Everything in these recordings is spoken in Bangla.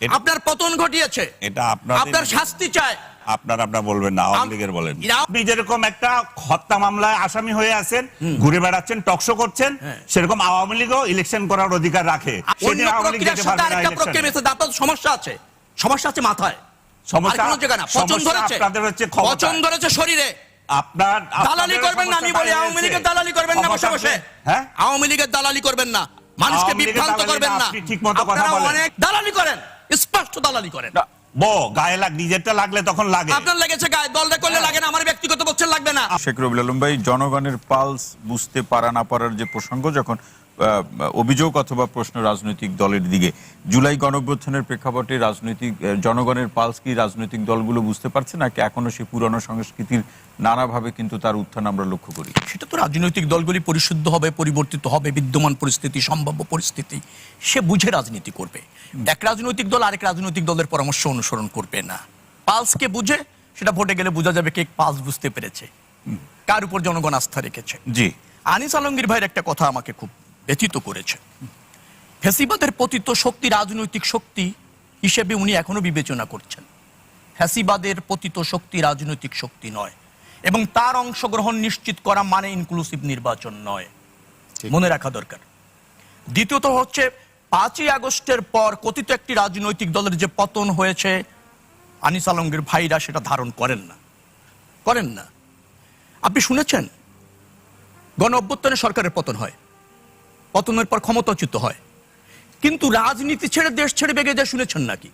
আপনার পতন ঘটিয়েছে। এটা আপনাদের- আপনার শাস্তি চায় আপনার আপনার বলবেন না আওয়ামী লীগের বলেন। আপনি যেরকম একটা হত্যা মামলায় আসামি হয়ে আছেন ঘুরে বেড়াচ্ছেন টকশো করছেন হ্যাঁ। সেরকম আওয়ামী লীগও ইলেকশন করার অধিকার রাখে। আপনার সমস্যা আছে। সমস্যা আছে মাথায়। সমস্যা- আর কোনো জায়গা না পচন ধরেছে। আপনাদের হচ্ছে পচন ধরেছে শরীরে। আপনার দালালি করবেন না আমি বলি আওয়ামী লীগের দালালি করবেন না বসে বসে হ্যাঁ? আওয়ামী লীগের দালালি করবেন না। মানুষকে বিভ্রান্ত করবেন না, কথা বলেন। দালালি করেন। স্পষ্ট দালালি করেন। বো গায়ে লাগ নিজেরটা লাগলে তখন লাগে। আপনার লেগেছে গায়ে দলটা করলে লাগে না আমার ব্যক্তিগত লাগবে না। শেখ রবিউল আলম ভাই জনগণের পালস বুঝতে পারা না পারার যে প্রসঙ্গ যখন অভিযোগ অথবা প্রশ্ন রাজনৈতিক দলের দিকে। জুলাই গণঅভ্যুত্থানের প্রেক্ষাপটে রাজনৈতিক জনগণের পালস কি রাজনৈতিক দলগুলো বুঝতে পারছে নাকি এখনও সেই পুরনো সংস্কৃতির নানাভাবে কিন্তু তার উত্থান আমরা লক্ষ্য করি? সেটা তো রাজনৈতিক দলগুলি পরিশুদ্ধ হবে পরিবর্তিত হবে বিদ্যমান পরিস্থিতি সম্ভাব্য পরিস্থিতি সে বুঝে রাজনীতি করবে। এক রাজনৈতিক দল আরেক রাজনৈতিক দলের পরামর্শ অনুসরণ করবে না। পালসকে বুঝে সেটা ভোটে গেলে বোঝা যাবে কে পালস বুঝতে পেরেছে। কার উপর জনগণ আস্থা রেখেছে। জি। আনিস আলমগীর ভাইয়ের একটা কথা আমাকে খুব ব্যথিত করেছে। ফ্যাসিবাদের পতিত শক্তি রাজনৈতিক শক্তি হিসেবে উনি এখনও বিবেচনা করছেন। ফ্যাসিবাদের পতিত শক্তি রাজনৈতিক শক্তি নয় এবং তার অংশগ্রহণ নিশ্চিত করা মানে ইনক্লুসিভ নির্বাচন নয়। মনে রাখা দরকার। দ্বিতীয়ত হচ্ছে পাঁচই আগস্টের পর কথিত একটি রাজনৈতিক দলের যে পতন হয়েছে আনিস আলমগীর ভাইরা সেটা ধারণ করেন না। করেন না। আপনি শুনেছেন? গণ অভ্যুত্থানে সরকারের পতন হয়। পতনের পর ক্ষমতাচ্যুত হয়। কিন্তু রাজনীতি ছেড়ে দেশ ছেড়ে ভেগে যায় শুনেছেন নাকি?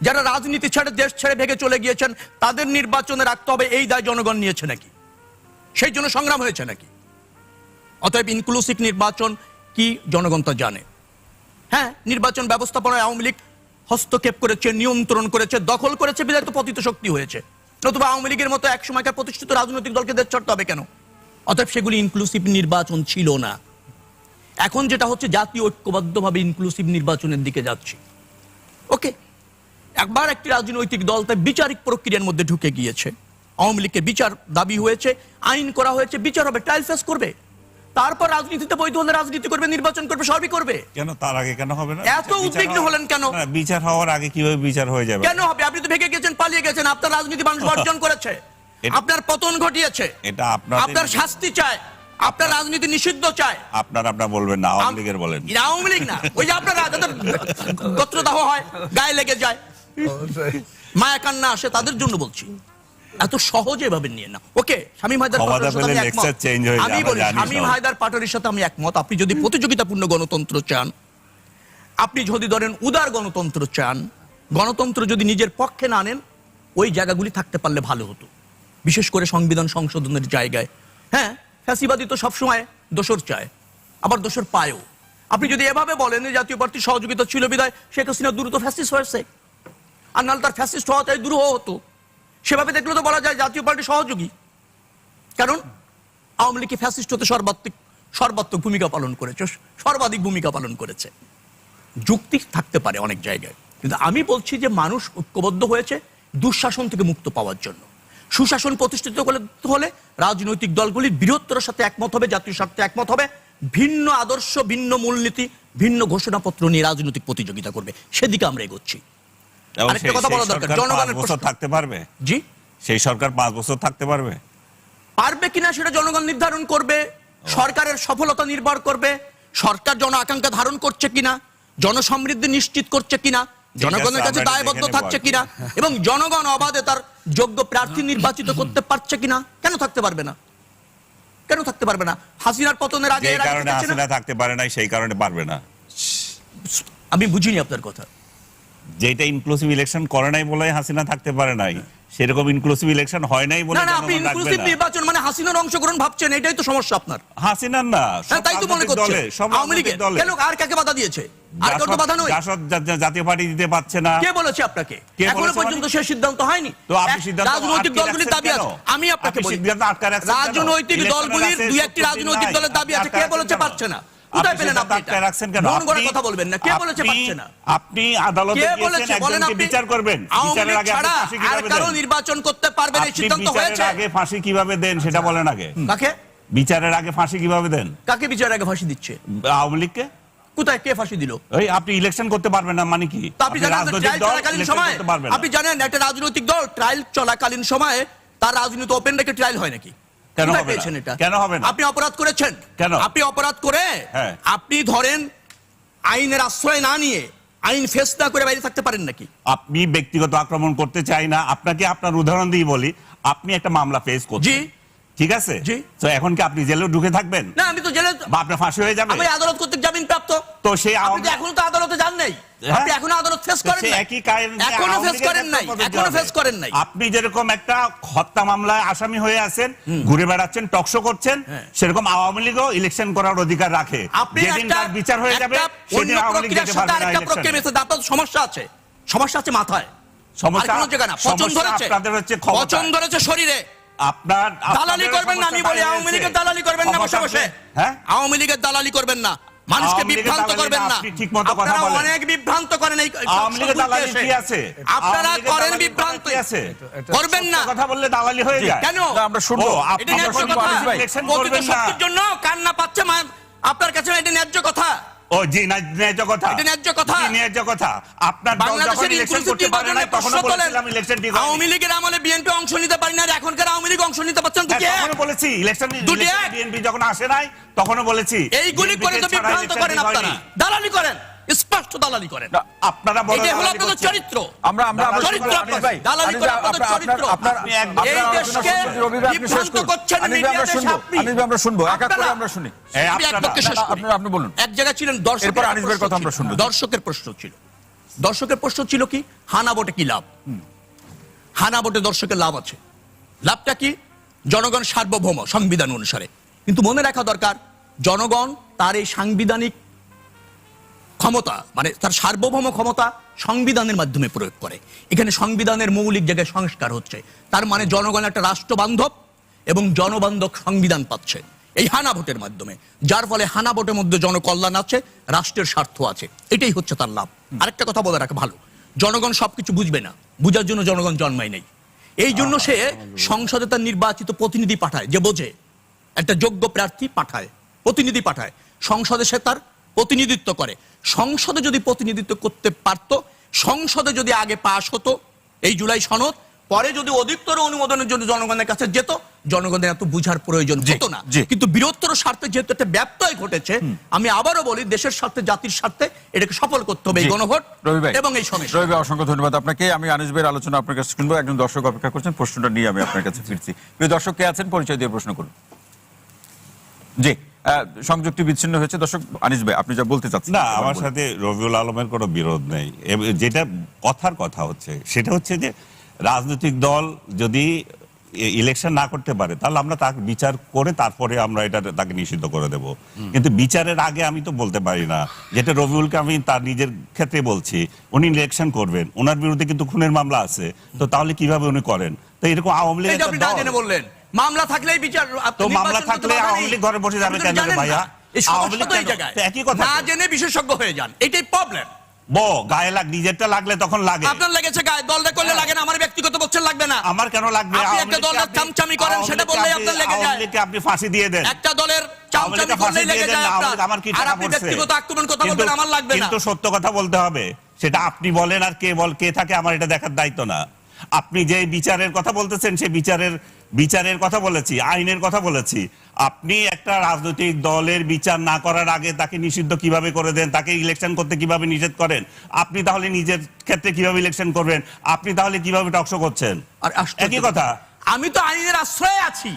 যারা রাজনীতি ছেড়ে দেশ ছেড়ে ভেগে চলে গিয়েছেন, তাদের নির্বাচনে রাখতে হবে এই দায় জনগণ নিয়েছে নাকি? সেই জন্য সংগ্রাম হয়েছে নাকি? অতএব ইনক্লুসিভ নির্বাচন কি জনগণ তা জানে। হ্যাঁ নির্বাচন ব্যবস্থাপনায় আওয়ামী লীগ হস্তক্ষেপ করেছে, নিয়ন্ত্রণ করেছে, দখল করেছে বিধায় তো পতিত শক্তি হয়েছে। নতুবা আওয়ামী লীগের মতো এক সময়কার প্রতিষ্ঠিত রাজনৈতিক দলকে দেশ ছাড়তে হবে কেন? অতএব সেগুলি ইনক্লুসিভ নির্বাচন ছিল না। এখন যেটা হচ্ছে জাতীয় ঐক্যবদ্ধভাবে ইনক্লুসিভ নির্বাচনের দিকে যাচ্ছি। ওকে একবার একটি রাজনৈতিক দল তাই বিচারিক প্রক্রিয়ার মধ্যে ঢুকে গিয়েছে। আওয়ামী লীগের বিচার দাবি হয়েছে আইন করা হয়েছে বিচার হবে ট্রায়াল ফেস করবে। তারপর রাজনীতিতে বৈধ হলে রাজনীতি করবে নির্বাচন করবে সবই করবে। কেন? তার আগে কেন হবে না? এত উদ্বিগ্ন হলেন কেন? বিচার হওয়ার আগে কীভাবে বিচার হয়ে যাবে? কেন হবে? আপনি তো ভেগে গেছেন পালিয়ে গেছেন আপনার রাজনীতি মানুষ বর্জন করেছে। আপনার পতন ঘটিয়েছে। এটা আপনাদের- আপনার শাস্তি চায়। আপনার রাজনীতি নিষিদ্ধ চায়। আপনার আপনার বলবেন না আওয়ামী লীগের বলেন। আওয়ামী লীগ না। ওই যে আপনার গোত্রদাহ হয় গায়ে লেগে যায়। মায়া কান্না আসে তাদের জন্য বলছি। এত সহজে ভাবে নিয়ে না ওকে শামীম হায়দার সাথে আমি বলি শামীম হায়দার পাটোয়ারির সাথে আমি একমত। আপনি যদি প্রতিযোগিতাপূর্ণ গণতন্ত্র চান আপনি যদি ধরেন উদার গণতন্ত্র চান গণতন্ত্র যদি নিজের পক্ষে না আনেন ওই জায়গাগুলি থাকতে পারলে ভালো হতো। বিশেষ করে সংবিধান সংশোধনের জায়গায়। হ্যাঁ? ফ্যাসিবাদী তো সবসময় দোষর চায়, আবার দোষর পায়ও। আপনি যদি এভাবে বলেন জাতীয় পার্টির সহযোগিতা ছিল বিদায় শেখ হাসিনা দ্রুত ফ্যাসিস্ট হয়েছে। আর নাহলে তার ফ্যাসিস্ট হওয়া তাই দূর হতো। সেভাবে দেখলে তো বলা যায় জাতীয় পার্টি সহযোগী। কারণ আওয়ামী লীগ ফ্যাসিস্ট হতে সর্বাত্মক সর্বাত্মক ভূমিকা পালন করেছে, সর্বাধিক ভূমিকা পালন করেছে। যুক্তি থাকতে পারে অনেক জায়গায়। কিন্তু আমি বলছি যে মানুষ ঐক্যবদ্ধ হয়েছে দুঃশাসন থেকে মুক্ত পাওয়ার জন্য। সুশাসন প্রতিষ্ঠিত করলে- হলে রাজনৈতিক দলগুলি বৃহত্তর সাথে একমত হবে জাতীয় স্বার্থে একমত হবে ভিন্ন আদর্শ ভিন্ন মূলনীতি ভিন্ন ঘোষণাপত্র নিয়ে রাজনৈতিক প্রতিযোগিতা করবে। সেদিকে আমরা এগোচ্ছি। আরেকটা কথা বলা দরকার, জনগণের পাঁচ বছর প্রশ্ন। থাকতে পারবে? জি? সেই সরকার পাঁচ বছর থাকতে পারবে? পারবে কিনা সেটা জনগণ নির্ধারণ করবে সরকারের সফলতা নির্ভর করবে সরকার জন আকাঙ্ক্ষা ধারণ করছে কিনা জনসমৃদ্ধি নিশ্চিত করছে কিনা জনগণের কাছে দায়বদ্ধ থাকছে কিনা এবং জনগণ অবাধে তার যোগ্য প্রার্থী নির্বাচিত করতে পারছে কিনা? কেন থাকতে পারবে না? কেন থাকতে পারবে না? হাসিনার পতনের আগে কারণে হাসিনা থাকতে পারে নাই সেই কারণে পারবে না। আমি বুঝিনি আপনার কথা। যেটা ইনক্লুসিভ ইলেকশন করে নাই বলে হাসিনা থাকতে পারে নাই সেরকম ইনক্লুসিভ ইলেকশন হয় নাই বলে না না আপনি ইনক্লুসিভ নির্বাচন মানে হাসিনার অংশগ্রহণ ভাবছেন এটাই তো সমস্যা আপনার। হাসিনার না হ্যাঁ তাই তো মনে রাজনৈতিক করছে দলে, আওয়ামী লীগের কেন আর কাকে বাধা দিয়েছে? আর কাউকে বাধা নয়। জাসদ জা- জা- জাতীয় পার্টি দিতে পারছে না। কে বলেছে আপনাকে? এখনও পর্যন্ত মানে? সিদ্ধান্ত হয়নি। তো আপনি সিদ্ধান্ত রাজনৈতিক দলগুলির দাবি আছে। আমি আপনাকে বলি সিদ্ধান্ত আটকে রাখছেন রাজনৈতিক দলগুলির দুই একটি রাজনৈতিক দলের দাবি আছে। কে বলেছে পারছে না? কোথায় পেলেন আপনি আটকে রাখছেন কেন? আপনি- কথা বলবেন না। কে বলেছে পারছে না? আপনি আদালতে গিয়েছেন একজনকে বিচার করবেন বিচারের আগে ফাঁসি কীভাবে দেন? নির্বাচন করতে পারবেন এই সিদ্ধান্ত হয়েছে? আগে ফাঁসি কীভাবে দেন সেটা বলেন আগে। কাকে? বিচারের আগে ফাঁসি কীভাবে দেন? কাকে বিচারের আগে ফাঁসি দিচ্ছে? আওয়ামী লীগকে? কোথায় কে ফাঁসি দিল ওই আপনি ইলেকশন করতে পারবেন না মানে কি আপনি জানেন ট্রায়াল চলাকালীন সময়। আপনি জানেন একটা রাজনৈতিক দল ট্রায়াল চলাকালীন সময়ে তার রাজনীতি ওপেন রেখে ট্রায়াল হয় নাকি কেন হবে না? এটা কেন হবে না? আপনি অপরাধ করেছেন কেন? আপনি অপরাধ করে হ্যাঁ। আপনি ধরেন আইনের আশ্রয় না নিয়ে আইন ফেস না করে বাইরে থাকতে পারেন নাকি আপনি ব্যক্তিগত আক্রমণ করতে চাই না আপনাকে আপনার উদাহরণ দিয়ে বলি আপনি একটা মামলা ফেস করছেন। ঠিক আছে। তো এখন কি আপনি জেলেও ঢুকে থাকবেন? না আমি তো জেলে বা আপনার ফাঁসি হয়ে যাবে? আমি আদালত কর্তৃক জামিন প্রাপ্ত। তো সেই আপনি তো এখনও তো আদালতে যান নাই। হ্যাঁ। আপনি এখনও আদালত ফেস করেন নাই। একই কারণে এখনও ফেস করেন নাই। এখনও ফেস করেন নাই। আপনি যেরকম একটা হত্যা মামলায় আসামি হয়ে আছেন ঘুরে বেড়াচ্ছেন টকশো করছেন হ্যাঁ। সেরকম আওয়ামী লীগও ইলেকশন করার অধিকার রাখে। আপনি যেদিন তার বিচার হয়ে যাবে সেদিন আওয়ামী লীগ যেতে পারবে না ইলেকশনে। আপনার সমস্যা আছে। সমস্যা আছে মাথায়। সমস্যা- আপনাদের হচ্ছে। পচন ধরেছে শরীরে। আপনার দালালি করবেন না আমি বলি আওয়ামী লীগের দালালি করবেন না বসে বসে। হ্যাঁ? আওয়ামী লীগের দালালি করবেন না। মানুষকে বিভ্রান্ত করবেন না, আপনারা অনেক বিভ্রান্ত করেন এই আওয়ামী দালালি কি আছে? আপনারা করেন বিভ্রান্ত। করবেন না। কথা বললে দালালি হয়ে যায়। কেন? আমরা শুনব। এটা আপনি ন্যায্য কথা ইলেকশন করবেন না। জন্য কান্না পাচ্ছে আপনার কাছে এটা ন্যায্য কথা। ও জি ন্যায্য কথা ন্যায্য কথা। ন্যায্য কথা আপনার বাংলাদেশের ইলেকশন নির্বাচনে। বলেছিলাম ঠিক আওয়ামী লীগের আমলে বিএনপি অংশ নিতে পারি না এখনকার আওয়ামী লীগ অংশ নিতে পারছেন তো হ্যাঁ, কি বলেছি ইলেকশন। বিএনপি যখন আসে নাই তখনও বলেছি এইগুলি করে তো কে বিভ্রান্ত করেন আপনারা। দালালি করেন স্পষ্ট দালালি করেন আপনারা বড় এটা হলো আপনাদের চরিত্র আমরা আমরা চরিত্র আপনাদের। ভাই, দালালি করে আপনাদের চরিত্র। আপনার- এই দেশকে বিভ্রান্ত করছেন আমরা শুনব, আপনি। আনিস আমরা শুনব, এক এক করে আমরা শুনি। আপনারা- পক্ষে শেষ না, আপনি বলুন। এক জায়গায় ছিলেন দর্শকের এরপর আনিস ভাইয়ের প্রশ্ন কথা আমরা ছিল। শুনব। দর্শকের প্রশ্ন ছিল দর্শকের প্রশ্ন ছিল কি হানা ভোটে কি লাভ হানা ভোটে দর্শকের লাভ আছে লাভটা কি জনগণ সার্বভৌম সংবিধান অনুসারে কিন্তু মনে রাখা দরকার জনগণ তার এই সাংবিধানিক ক্ষমতা মানে তার সার্বভৌম ক্ষমতা সংবিধানের মাধ্যমে প্রয়োগ করে। এখানে সংবিধানের মৌলিক জায়গায় সংস্কার হচ্ছে। তার মানে জনগণ একটা রাষ্ট্র বান্ধব এবং জনবান্ধব সংবিধান পাচ্ছে। এই হানা ভোটের মাধ্যমে। যার ফলে হানা ভোটের মধ্যে জনকল্যাণ আছে রাষ্ট্রের স্বার্থ আছে। এটাই হচ্ছে তার লাভ। আরেকটা কথা বলে রাখা ভালো। জনগণ সবকিছু বুঝবে না। বুঝার জন্য জনগণ জন্মায় নেই। এই জন্য সে সংসদে তার নির্বাচিত প্রতিনিধি পাঠায় যে বোঝে। একটা যোগ্য প্রার্থী পাঠায় প্রতিনিধি পাঠায়। সংসদে সে তার প্রতিনিধিত্ব করে। সংসদে যদি প্রতিনিধিত্ব করতে পারত সংসদে যদি আগে পাশ হতো এই জুলাই সনদ পরে যদি অধিকতর অনুমোদনের জন্য জনগণের কাছে যেত জনগণের এত বুঝার প্রয়োজন হতো না। কিন্তু বৃহত্তর স্বার্থে যেহেতু একটা ব্যত্যয় ঘটেছে আমি আবারও বলি দেশের স্বার্থে জাতির স্বার্থে এটাকে সফল করতে হবে এই। গণভোট এবং এই সমস্যা রবি অসংখ্য ধন্যবাদ আপনাকে। আমি আনিস ভাইয়ের আলোচনা আপনার কাছে শুনব। একজন দর্শক অপেক্ষা করছেন প্রশ্নটা নিয়ে আমি আপনার কাছে ফিরছি। প্রিয় দর্শক কে আছেন? পরিচয় দিয়ে প্রশ্ন করুন। জি। আহ, সংযুক্তি বিচ্ছিন্ন হয়েছে। দর্শক আনিস ভাই আপনি যা বলতে চাচ্ছেন না আমার সাথে রবিউল আলমের কোনো বিরোধ নেই। যেটা কথার কথা হচ্ছে সেটা হচ্ছে যে রাজনৈতিক দল যদি ইলেকশন না করতে পারে তাহলে আমরা তাকে বিচার করে তারপরে আমরা এটা তাকে নিষিদ্ধ করে দেব। কিন্তু বিচারের আগে আমি তো বলতে পারি না। যেটা রবিউলকে আমি তার নিজের ক্ষেত্রে বলছি উনি ইলেকশন করবেন ওনার বিরুদ্ধে কিন্তু খুনের মামলা আছে। তো তাহলে কীভাবে উনি করেন? তো এরকম আওয়ামী জেনে বললেন। মামলা থাকলেই বিচার তো মামলা থাকলে আওয়ামী লীগ ঘরে বসে যাবে কেন ভাইয়া? না। জেনে বিশেষজ্ঞ হয়ে যান এটাই প্রবলেম বো গায়ে লাগ নিজেরটা লাগলে তখন লাগে। আপনার লেগেছে গায়ে দলটা করলে লাগে না আমার ব্যক্তিগত লাগবে না। আমার কেন লাগবে? আপনি একটা দলের চামচামি করেন, সেটা আপনি- আপনার লেগে যায়। আপনি ফাঁসি দিয়ে দেন। একটা দলের চামচামি লেগে যায় আমার কি আর আপনি ব্যক্তিগত আক্রমণ কথা বলবেন আমার লাগবে না। কিন্তু সত্য কথা বলতে হবে। সেটা আপনি বলেন আর কে বল কে থাকে আমার এটা দেখার দায়িত্ব না। আপনি যে বিচারের কথা বলতেছেন সেই বিচারের বিচারের কথা বলেছি আইনের কথা বলেছি। আপনি একটা রাজনৈতিক দলের বিচার না করার আগে তাকে নিষিদ্ধ কীভাবে করে দেন তাকে ইলেকশন করতে কীভাবে নিষেধ করেন? আপনি তাহলে নিজের ক্ষেত্রে কীভাবে ইলেকশন করবেন? আপনি তাহলে কীভাবে টকশো করছেন? আর একই কথা। আমি তো আইনের আশ্রয়ে আছি।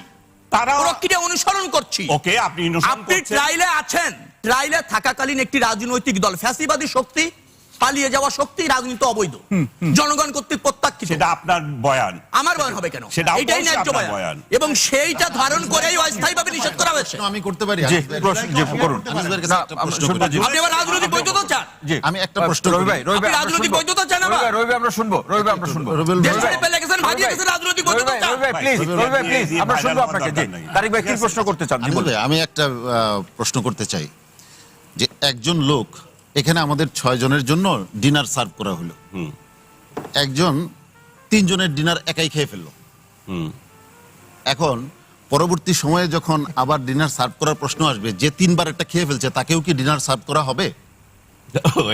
তারা প্রক্রিয়া অনুসরণ করছি। ওকে আপনি অনুসরণ আপনি ট্রাইলে আছেন। ট্রাইলে থাকাকালীন একটি রাজনৈতিক দল ফ্যাসিবাদী শক্তি পালিয়ে যাওয়া শক্তি রাজনীতি অবৈধ। জনগণ কর্তৃক প্রত্যাখ্যিত। সেটা আপনার বয়ান। আমার বয়ান হবে কেন? সেটা এটাই ন্যায্য বয়ান। বয়ান। এবং সেইটা ধারণ করেই অস্থায়ীভাবে নিষেধ করা হয়েছে। আমি করতে পারি করুন। আপনি আবার রাজনৈতিক বৈধতা চান? জি আমি একটা প্রশ্ন রবি। ভাই রবি ভাই রাজনৈতিক বৈধতা চান আবার? রবি ভাই, আমরা শুনব রবি ভাই, আমরা শুনব। দেশ ভাই- ছেড়ে পেলে গেছেন, ভাগিয়ে গেছেন, রাজনৈতিক বৈধতা চান। রবি ভাই, ভাই, রবি ভাই, জি, please, জি, আমরা শুনব আপনাকে, জি। তারিক ভাই, কি প্রশ্ন করতে চান? জি, বলুন। আমি একটা আহ, প্রশ্ন করতে চাই। যে একজন লোক এখানে আমাদের ছয় জনের জন্য ডিনার সার্ভ করা হলো হুম। একজন তিনজনের ডিনার একাই খেয়ে ফেলল হুম। এখন পরবর্তী সময়ে যখন আবার ডিনার সার্ভ করার প্রশ্ন আসবে যে তিনবার একটা খেয়ে ফেলছে তাকেও কি ডিনার সার্ভ করা হবে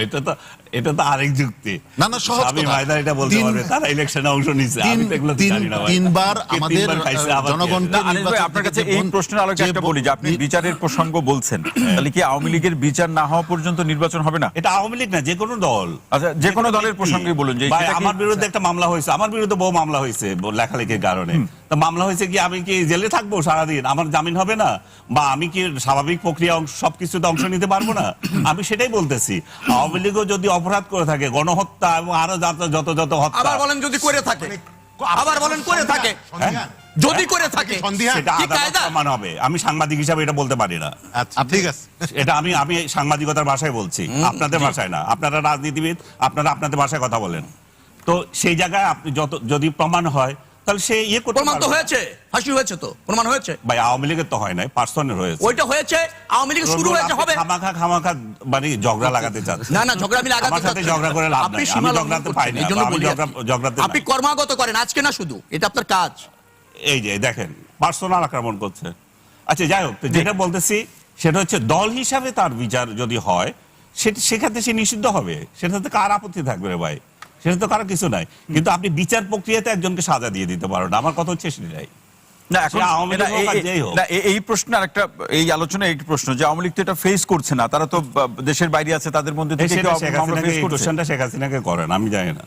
এটা তো এটা তো আরেক যুক্তি। না, না, সহজ কথা। এটা বলতে পারবে তারা ইলেকশনে অংশ নিচ্ছে আমি তো এগুলো জানি না ভাই। তিনবার আমাদের? জনগণকে আনিস ভাই আপনার কাছে এই প্রশ্নের আলোকে একটা বলি যে আপনি বিচারের প্রসঙ্গ বলছেন তাহলে কি আওয়ামী লীগের বিচার না হওয়া পর্যন্ত নির্বাচন হবে না? এটা আওয়ামী লীগ না যে কোনো দল। আচ্ছা যে কোনো দলের। প্রসঙ্গে বলুন যে আমার বিরুদ্ধে একটা মামলা হয়েছে আমার বিরুদ্ধে বহু মামলা হয়েছে লেখালেখির কারণে। তো মামলা হয়েছে কি আমি কি জেলে থাকব সারাদিন? আমার জামিন হবে না? বা আমি কি স্বাভাবিক প্রক্রিয়া সবকিছুতে অংশ নিতে পারব না? আমি সেটাই বলতেছি। আওয়ামী লীগও যদি অপরাধ করে থাকে গণহত্যা এবং আরও যত যত যত হত্যা। আবার বলেন যদি করে থাকে। আবার বলেন করে থাকে। হ্যাঁ? যদি করে থাকে। সন্ধিহান? হবে। আমি সাংবাদিক হিসাবে এটা বলতে পারি না। আচ্ছা ঠিক আছে। এটা আমি আমি সাংবাদিকতার ভাষায় বলছি। আপনাদের ভাষায় না। আপনারা রাজনীতিবিদ আপনারা আপনাদের ভাষায় কথা বলেন। তো সেই জায়গায় আপনি যত যদি প্রমাণ হয় তাহলে সে ইয়ে করতে প্রমাণ তো। হয়েছে ফাঁসি হয়েছে তো প্রমাণ হয়েছে। ভাই আওয়ামী লীগের তো হয় নাই পার্সনের হয়েছে। ওইটা হয়েছে আওয়ামী লীগ শুরু হয়েছে হবে। খামাখা খামাখা মানে ঝগড়া লাগাতে চাচ্ছে। না না ঝগড়া আমি লাগাতে আমার সাথে ঝগড়া করে লাভ আপনি নাই। আমি ঝগড়াতে পাই না, আমি ঝগড়াতে আপনি। কর্মাগত করেন আজকে না শুধু এটা আপনার কাজ। এই যে দেখেন পার্সোনাল আক্রমণ করছে। আচ্ছা যাই হোক যেটা বলতেছি সেটা হচ্ছে দল হিসাবে তার বিচার যদি হয় সেটা সেক্ষেত্রে সে নিষিদ্ধ হবে। সেটাতে কার আপত্তি থাকবে রে ভাই? সেটা তো কারও কিছু নাই। কিন্তু আপনি বিচার প্রক্রিয়াতে একজনকে সাজা দিয়ে দিতে পারো না আমার কথা হচ্ছে সেটাই না এখন এই- প্রশ্ন আর একটা এই আলোচনা একটি প্রশ্ন যে আওয়ামী লীগ তো এটা ফেস করছে না। তারা তো দেশের বাইরে আছে তাদের মধ্যে শেখ হাসিনাকে করেন আমি জানি না।